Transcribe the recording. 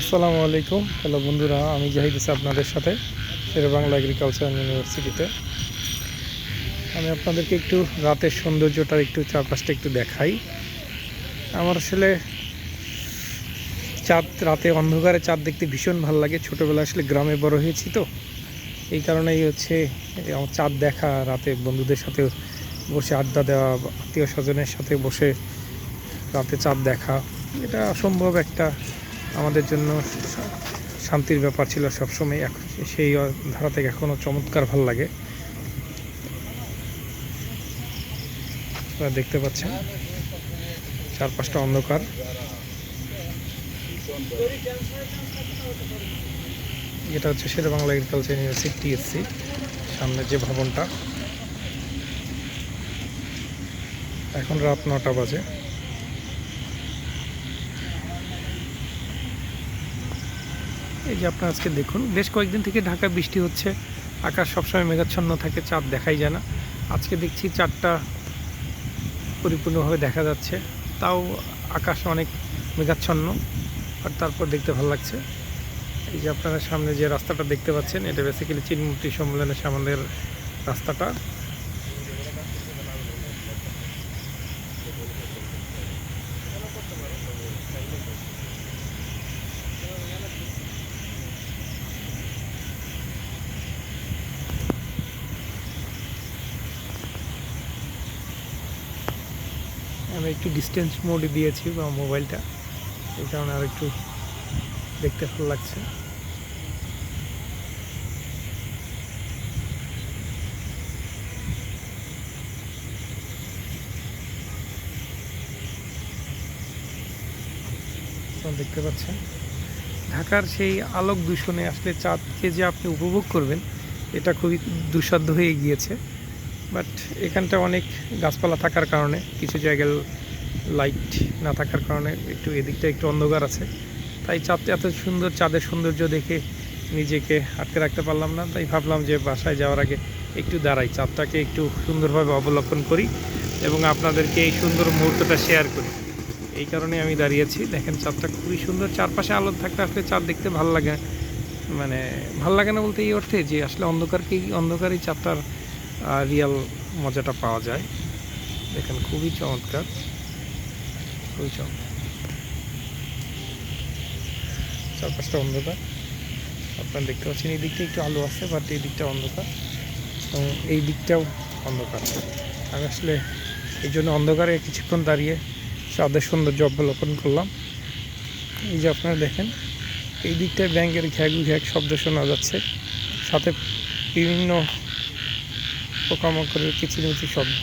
আসসালামু আলাইকুম। হ্যালো বন্ধুরা, আমি জাহিদ আপনাদের সাথে বাংলা এগ্রিকালচার ইউনিভার্সিটিতে আমি আপনাদেরকে একটু রাতের সৌন্দর্যটার একটু চারপাশটা একটু দেখাই। আমার আসলে চাঁদ, রাতে অন্ধকারে চাঁদ দেখতে ভীষণ ভালো লাগে। ছোটোবেলা আসলে গ্রামে বড় হয়েছি তো। এই কারণেই হচ্ছে আমার চাঁদ দেখা, রাতে বন্ধুদের সাথে বসে আড্ডা দেওয়া, আত্মীয় স্বজনের সাথে বসে রাতে চাঁদ দেখা, এটা অসম্ভব একটা আমাদের জন্য শান্তির ব্যাপার ছিল সবসময়। সেই ধারা থেকে এখনও চমৎকার ভালো লাগে। দেখতে পাচ্ছেন, চারপাশটা অন্ধকার। এটা হচ্ছে Shere Bangla agriculture university TSC সামনের যে ভবনটা। এখন রাত নটা বাজে। এই যে আপনারা আজকে দেখুন, বেশ কয়েকদিন থেকে ঢাকা বৃষ্টি হচ্ছে, আকাশ সবসময় মেঘাচ্ছন্ন থাকে, চাঁদ দেখাই যায় না। আজকে দেখছি চাঁদটা পরিপূর্ণভাবে দেখা যাচ্ছে, তাও আকাশ অনেক মেঘাচ্ছন্ন, আর তারপর দেখতে ভালো লাগছে। এই যে আপনারা সামনে যে রাস্তাটা দেখতে পাচ্ছেন, এটা বেসিক্যালি চিনমূর্তি সম্মেলনের সামনের রাস্তাটা। আমি একটু ডিস্টেন্স মোডে দিয়েছি বা মোবাইলটা এই কারণে আর একটু দেখতে ভালো লাগছে। দেখতে পাচ্ছেন। ঢাকার সেই আলোক দূষণে আসলে চাঁদকে যে আপনি উপভোগ করবেন, এটা খুবই দুঃসাধ্য হয়ে গিয়েছে। বাট এখানটা অনেক গাছপালা থাকার কারণে, কিছু জায়গায় লাইট না থাকার কারণে একটু এদিকটা একটু অন্ধকার আছে। তাই চাঁদ এত সুন্দর, চাঁদের সৌন্দর্য দেখে নিজেকে আটকে রাখতে পারলাম না। তাই ভাবলাম যে বাসায় যাওয়ার আগে একটু দাঁড়াই, চাঁদটাকে একটু সুন্দরভাবে অবলোকন করি এবং আপনাদেরকে এই সুন্দর মুহূর্তটা শেয়ার করি। এই কারণে আমি দাঁড়িয়েছি দেখেন চাঁদটা খুবই সুন্দর, চারপাশে আলো থাকতে আসলে চাঁদ দেখতে ভালো লাগে। মানে ভালো লাগে না বলতে এই অর্থে যে আসলে অন্ধকারকেই অন্ধকারই চাঁদটার রিয়াল মজাটা পাওয়া যায়। দেখেন, খুবই চমৎকার। খুবই চমৎকার। চারপাশটা অন্ধকার। আপনারা দেখতে পাচ্ছেন, এই দিকটা একটু আলো আছে বাট এই দিকটা অন্ধকার। এবং এই দিকটাও অন্ধকার। আমি আসলে এই জন্য অন্ধকারে কিছুক্ষণ দাঁড়িয়ে চাঁদের সৌন্দর্য অবলোকন করলাম। এই যে আপনারা দেখেন, এই দিকটায় ব্যাঙ্গের ঘ্যাগু ঘ্যাগ শব্দ শোনা যাচ্ছে। সাথে বিভিন্ন পোকামাকড়ের কিচিরমিচির শব্দ।